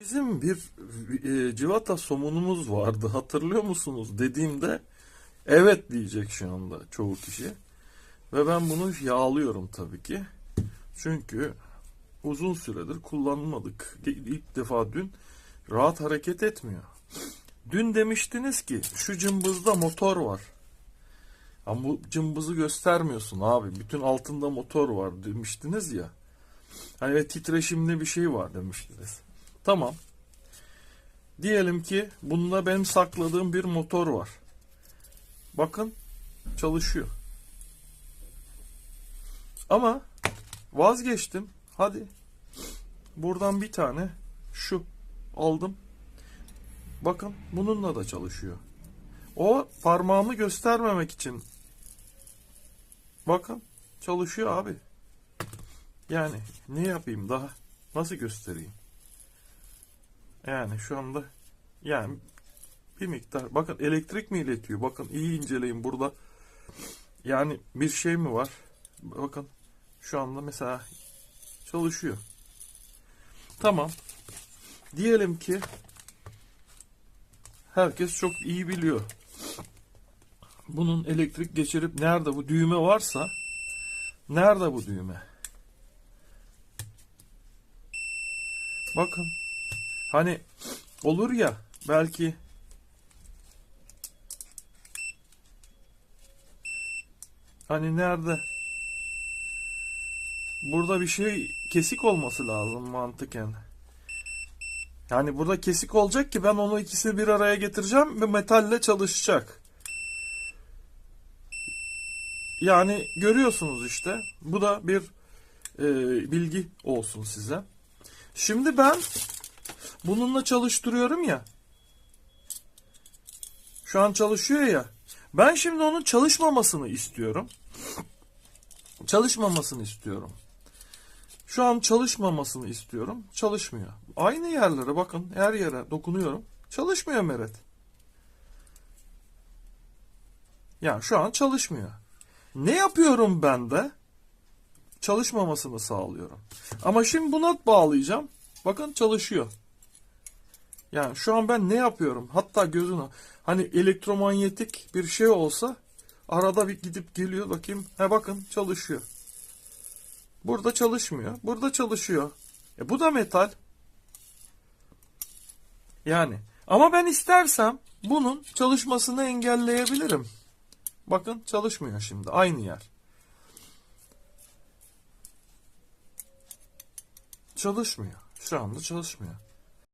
Bizim bir e, civata somunumuz vardı hatırlıyor musunuz dediğimde evet diyecek şu anda çoğu kişi. Ve ben bunu yağlıyorum tabii ki. Çünkü uzun süredir kullanmadık. İlk defa dün rahat hareket etmiyor. Dün demiştiniz ki şu cımbızda motor var. Ama bu cımbızı göstermiyorsun abi. Bütün altında motor var demiştiniz ya. Hani titreşimli bir şey var demiştiniz. Tamam. Diyelim ki bunda benim sakladığım bir motor var. Bakın çalışıyor. Ama vazgeçtim. Hadi. Buradan bir tane şu aldım. Bakın bununla da çalışıyor. O parmağımı göstermemek için. Bakın çalışıyor abi. Yani ne yapayım daha? Nasıl göstereyim? Yani şu anda yani bir miktar bakın elektrik mi iletiyor? Bakın iyi inceleyin burada. Yani bir şey mi var? Bakın şu anda mesela çalışıyor. Tamam. Diyelim ki herkes çok iyi biliyor. Bunun elektrik geçirip nerede bu düğme varsa nerede bu düğme? Bakın. Hani olur ya belki hani nerede? Burada bir şey kesik olması lazım mantıken. Yani burada kesik olacak ki ben onu ikisini bir araya getireceğim ve metalle çalışacak. Yani görüyorsunuz işte. Bu da bir e, bilgi olsun size. Şimdi ben bununla çalıştırıyorum ya. Şu an çalışıyor ya. Ben şimdi onun çalışmamasını istiyorum. Çalışmamasını istiyorum. Şu an çalışmamasını istiyorum. Çalışmıyor. Aynı yerlere bakın. Her yere dokunuyorum. Çalışmıyor Meret. Ya şu an çalışmıyor. Ne yapıyorum ben de? Çalışmamasını sağlıyorum. Ama şimdi buna bağlayacağım. Bakın çalışıyor. Yani şu an ben ne yapıyorum? Hatta gözünü hani elektromanyetik bir şey olsa arada bir gidip geliyor bakayım. He bakın çalışıyor. Burada çalışmıyor. Burada çalışıyor. E bu da metal. Yani ama ben istersem bunun çalışmasını engelleyebilirim. Bakın çalışmıyor şimdi. Aynı yer. Çalışmıyor. Şu anda çalışmıyor.